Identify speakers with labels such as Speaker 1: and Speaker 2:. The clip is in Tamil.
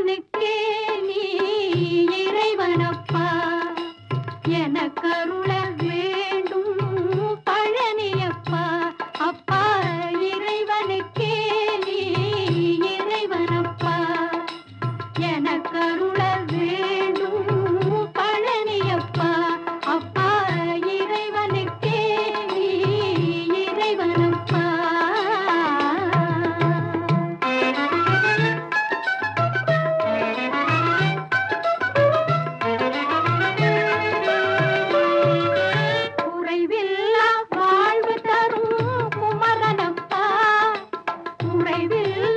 Speaker 1: இறைவனுக்கே நீ இறைவனப்பா. எனக்கருள் தொலைவில்